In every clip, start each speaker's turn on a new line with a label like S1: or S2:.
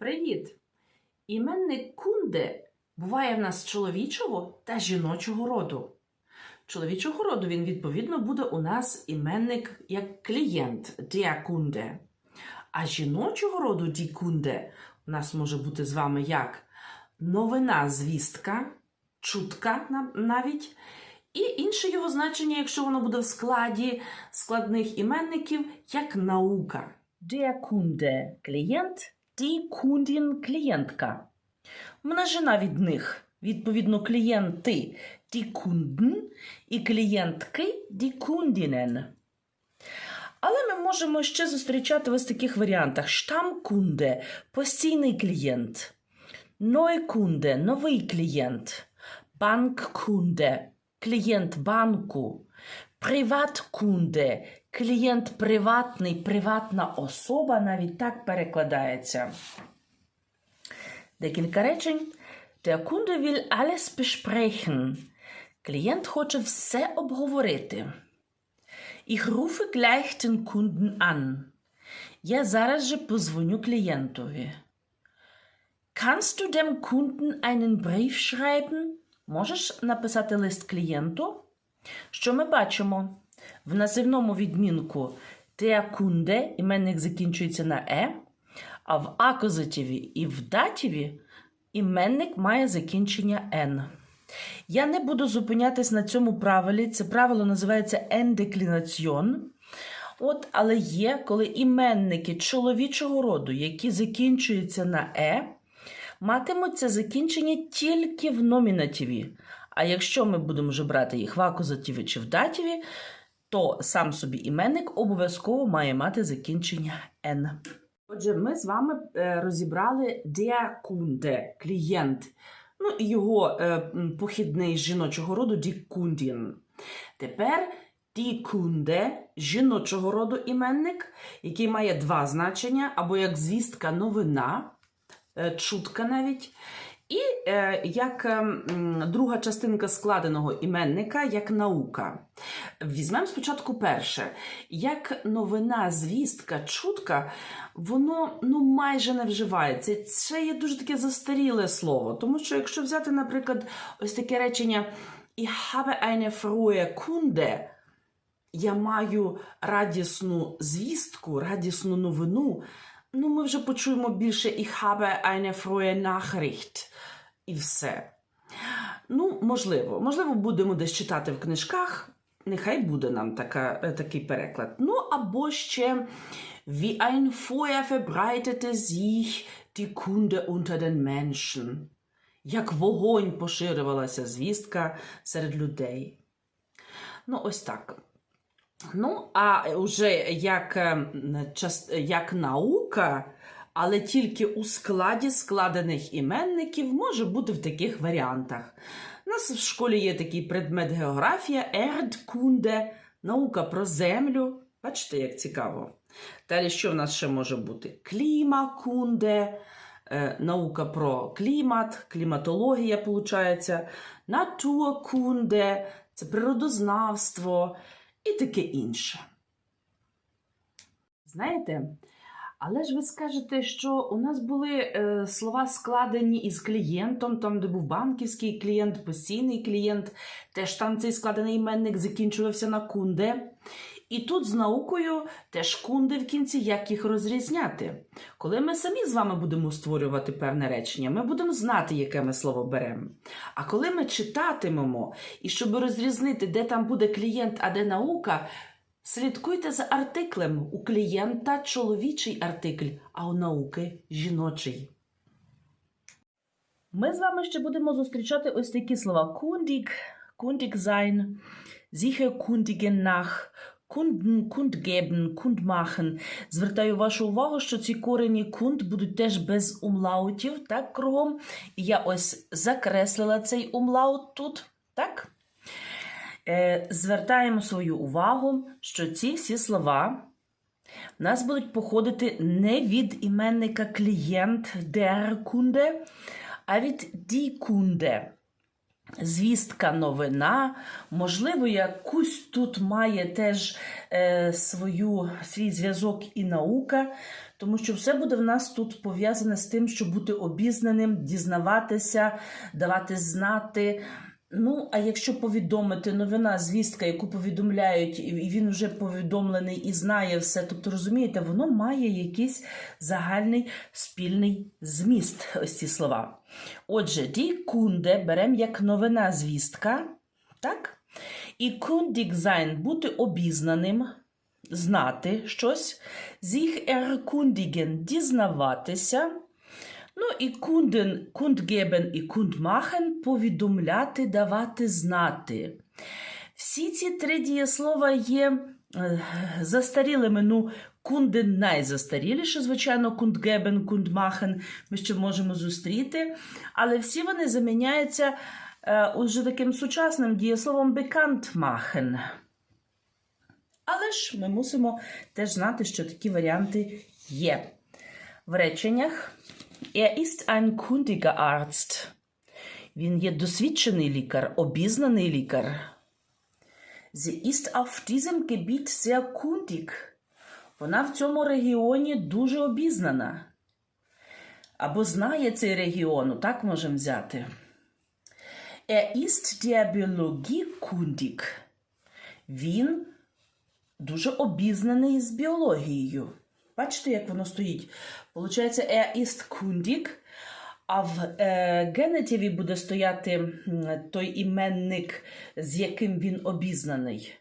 S1: Привіт! Іменник кунде буває в нас чоловічого та жіночого роду. Чоловічого роду він, відповідно, буде у нас іменник як клієнт Kunde. А жіночого роду Kunde у нас може бути з вами як новина, звістка, чутка навіть. І інше його значення, якщо воно буде в складі складних іменників, як наука. Kunde – клієнт, die Kundin – клієнтка. Множина від них, відповідно, клієнти – die Kunden і клієнтки – die Kundinnen. Але ми можемо ще зустрічати в ось таких варіантах: Stammkunde – постійний клієнт, Neukunde – новий клієнт, Bankkunde – клієнт банку, Privatkunde – клієнт приватний, приватна особа, навіть так перекладається. Декілька речень. Der Kunde will alles besprechen. Клієнт хоче все обговорити. Ich rufe gleich den Kunden an. Я зараз же позвоню клієнтові. Kannst du dem Kunden einen Brief schreiben? Можеш написати лист клієнту? Що ми бачимо? В називному відмінку Kunde іменник закінчується на е, а в акузативі і в дативі іменник має закінчення n. Я не буду зупинятись на цьому правилі. Це правило називається ендеклінаціон. От, але є, коли іменники чоловічого роду, які закінчуються на е, матимуть це закінчення тільки в номінативі. А якщо ми будемо вже брати їх в акузативі чи в дативі, то сам собі іменник обов'язково має мати закінчення n. Отже, ми з вами е, розібрали der Kunde, клієнт. Ну, і його е, похідний жіночого роду die Kundin. Тепер die Kunde – жіночого роду іменник, який має два значення, або як звістка новина, е, чутка навіть. І е, як е, друга частинка складеного іменника, як наука. Візьмемо спочатку перше. Як новина, звістка, чутка, воно ну, майже не вживається. Це є дуже таке застаріле слово. Тому що, якщо взяти, наприклад, ось таке речення Ich habe eine frohe Kunde, я маю радісну звістку, радісну новину. Ну, ми вже почуємо більше Ich habe eine frohe Nachricht. І все. Ну, можливо, можливо, будемо десь читати в книжках. Нехай буде нам така, е, такий переклад. Ну, або ще Wie ein Feuer verbreitete sich die Kunde unter den Menschen. Як вогонь поширювалася звістка серед людей. Ну, ось так. Ну, а вже як, е, як наука, але тільки у складі складених іменників може бути в таких варіантах. У нас в школі є такий предмет географія, Erdkunde, наука про землю. Бачите, як цікаво. Далі, що в нас ще може бути? Клімакунде, е, наука про клімат, кліматологія, виходить, натуркунде, це природознавство і таке інше. Знаєте, але ж ви скажете, що у нас були е, слова складені із клієнтом, там, де був банківський клієнт, постійний клієнт, теж там цей складений іменник закінчувався на кунде. І тут з наукою теж кунди в кінці, як їх розрізняти. Коли ми самі з вами будемо створювати певне речення, ми будемо знати, яке ми слово беремо. А коли ми читатимемо, і щоб розрізнити, де там буде клієнт, а де наука, слідкуйте за артиклем. У клієнта чоловічий артикль, а у науки жіночий. Ми з вами ще будемо зустрічати ось такі слова: kundig, kundig sein, sicher kundgeben, kundmachen. Звертаю вашу увагу, що ці корені кунд будуть теж без умлаутів, так, кругом. І я ось закреслила цей умлаут тут, так? Е, звертаємо свою увагу, що ці всі слова в нас будуть походити не від іменника клієнт der Kunde, а від die Kunde. Звістка, новина, можливо, якусь тут має теж е, свою, свій зв'язок і наука, тому що все буде в нас тут пов'язане з тим, щоб бути обізнаним, дізнаватися, давати знати. Ну, а якщо повідомити новина, звістка, яку повідомляють, і він вже повідомлений і знає все, тобто розумієте, воно має якийсь загальний спільний зміст, ось ці слова. Отже, die Kunde беремо як новина звістка, так? І sein – бути обізнаним, знати щось, sich erkundigen – дізнаватися. Ну і kunden, kundgeben і kundmachen – повідомляти, давати знати. Всі ці три дієслова є е, застарілими. Ну, кунден найзастаріліше, звичайно, kundgeben, kundmachen ми ще можемо зустріти, але всі вони заміняються е, уже таким сучасним дієсловом machen. Але ж ми мусимо теж знати, що такі варіанти є. В реченнях Er ist ein kundiger Arzt. Він є досвідчений лікар, обізнаний лікар. Sie ist auf diesem Gebiet sehr kundig. Вона в цьому регіоні дуже обізнана. Або знає цей регіон, так можемо взяти. Er ist der Biologie kundig. Він дуже обізнаний з біологією. Бачите, як воно стоїть? Получається, er ist kundig, а в е, генетиві буде стояти той іменник, з яким він обізнаний.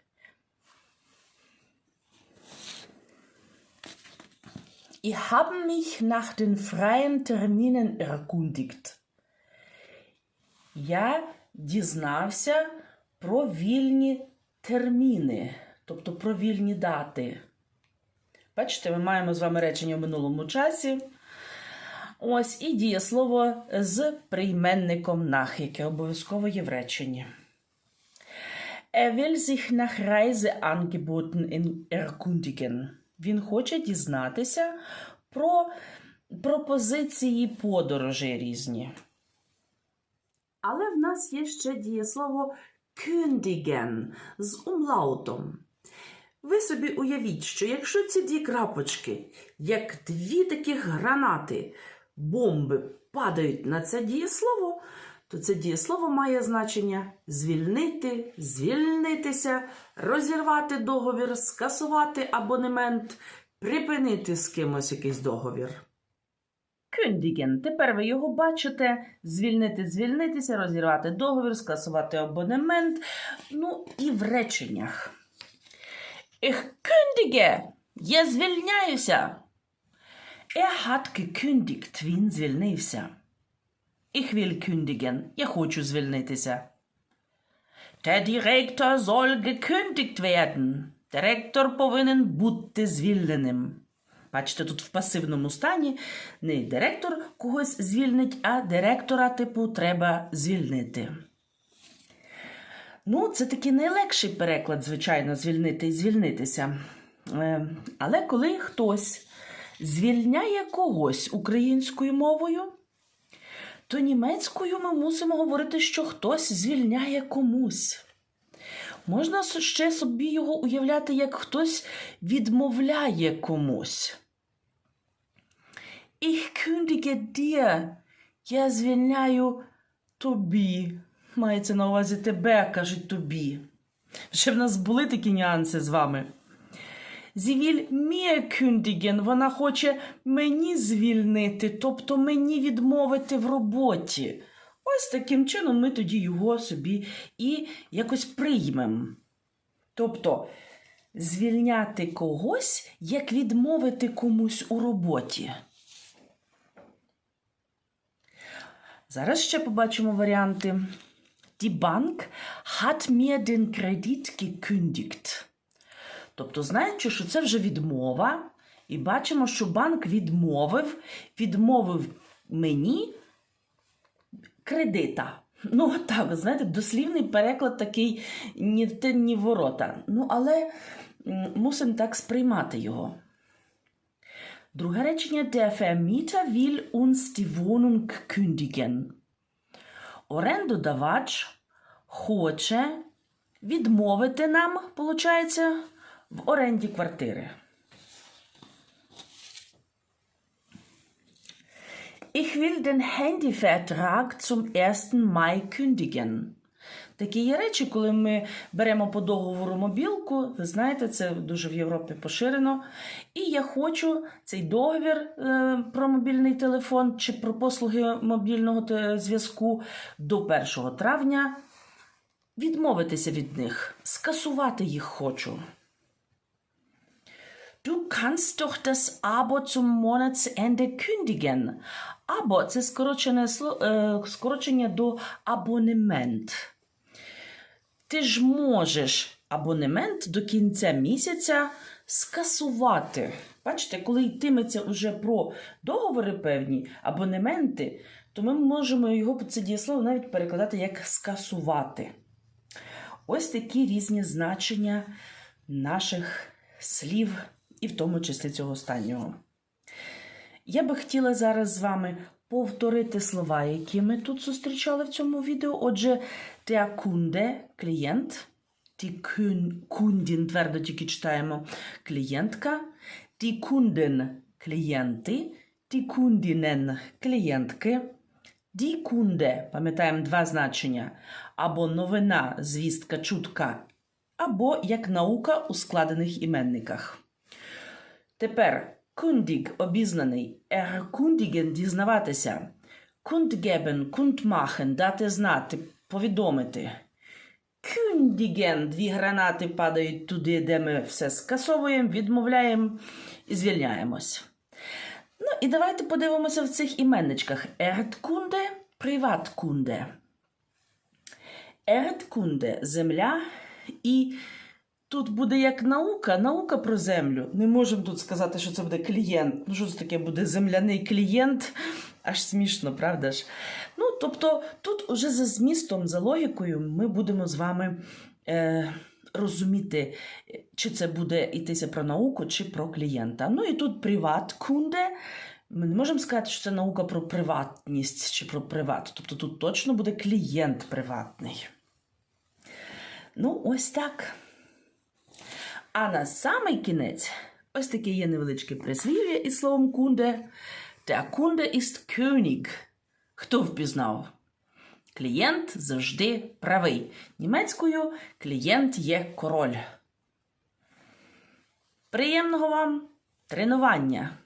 S1: Ich habe mich nach den freien Terminen erkundigt. Я дізнався про вільні терміни, тобто про вільні дати. Бачите, ми маємо з вами речення в минулому часі. Ось і дієслово з прийменником nach, яке обов'язково є в реченні. Er will sich nach Reiseangeboten erkundigen. Він хоче дізнатися про пропозиції подорожей різні. Але в нас є ще дієслово kündigen з умлаутом. Ви собі уявіть, що якщо ці дві крапочки, як дві таких гранати, бомби падають на це дієслово, то це дієслово має значення звільнити, звільнитися, розірвати договір, скасувати абонемент, припинити з кимось якийсь договір. Кюндіген. Тепер ви його бачите. Звільнити, звільнитися, розірвати договір, скасувати абонемент. Ну і в реченнях. Ich kündige. Я звільняюся. Er hat gekündigt. Він звільнився. Ich will kündigen. Я хочу звільнитися. Der Direktor soll gekündigt werden. Директор повинен бути звільненим. Бачите, тут в пасивному стані не директор когось звільнить, а директора, типу, треба звільнити. Ну, це такий найлегший переклад, звичайно, звільнити і звільнитися. Е, Але коли хтось звільняє когось українською мовою, то німецькою ми мусимо говорити, що хтось звільняє комусь. Можна ще собі його уявляти, як хтось відмовляє комусь. Ich kündige dir. Я звільняю тобі. Мається на увазі тебе, кажуть тобі. Ще в нас були такі нюанси з вами. Зівіль kündigen, вона хоче мені звільнити, тобто мені відмовити в роботі. Ось таким чином ми тоді його собі і якось приймемо. Тобто звільняти когось, як відмовити комусь у роботі. Зараз ще побачимо варіанти. Die Bank hat mir den Kredit gekündigt. Тобто, знаючи, що це вже відмова, і бачимо, що банк відмовив, відмовив мені кредита. Ну, так, знаєте, дослівний переклад такий ні в те, ні в ворота. Ну, але мусимо так сприймати його. Друге речення: Der Vermieter will uns die Wohnung kündigen. Орендодавач хоче відмовити нам, виходить, в оренді квартири. Ich will den Handyvertrag zum 1. Mai kündigen. Такі є речі, коли ми беремо по договору мобілку, ви знаєте, це дуже в Європі поширено. І я хочу цей договір е, про мобільний телефон чи про послуги мобільного зв'язку до 1 травня відмовитися від них, скасувати їх хочу. Du kannst doch das Abo zum Monatsende kündigen. Abo – це скорочене, е, скорочення до абонемент. Ти ж можеш абонемент до кінця місяця скасувати. Бачите, коли йтиметься вже про договори певні, абонементи, то ми можемо його це дієслово навіть перекладати як скасувати. Ось такі різні значення наших слів, і в тому числі цього останнього. Я би хотіла зараз з вами повторити слова, які ми тут зустрічали в цьому відео. Отже, der Kunde – клієнт, die Kundin, твердо тільки читаємо, клієнтка, die Kunden – клієнти, die Kundinnen – клієнтки, die Kunde – пам'ятаємо два значення, або новина, звістка, чутка, або як наука у складених іменниках. Тепер kundig – обізнаний, erkundigen – дізнаватися, kundgeben – kundmachen – дати знати, повідомити. Kündigen – дві гранати падають туди, де ми все скасовуємо, відмовляємо і звільняємось. Ну і давайте подивимося в цих іменничках. Erdkunde – Privatkunde. Erdkunde – земля і Тут буде як наука, наука про землю. Не можемо тут сказати, що це буде клієнт. Ну, що це таке буде земляний клієнт? Аж смішно, правда ж? Ну, тобто, тут уже за змістом, за логікою, ми будемо з вами е, розуміти, чи це буде йтися про науку, чи про клієнта. Ну і тут приват-кунде. Ми не можемо сказати, що це наука про приватність чи про приват. Тобто тут точно буде клієнт приватний. Ну, ось так. А на самий кінець ось таке є невеличке прислів'я із словом кунде. Der Kunde ist König. Хто впізнав? Клієнт завжди правий. Німецькою клієнт є король. Приємного вам тренування!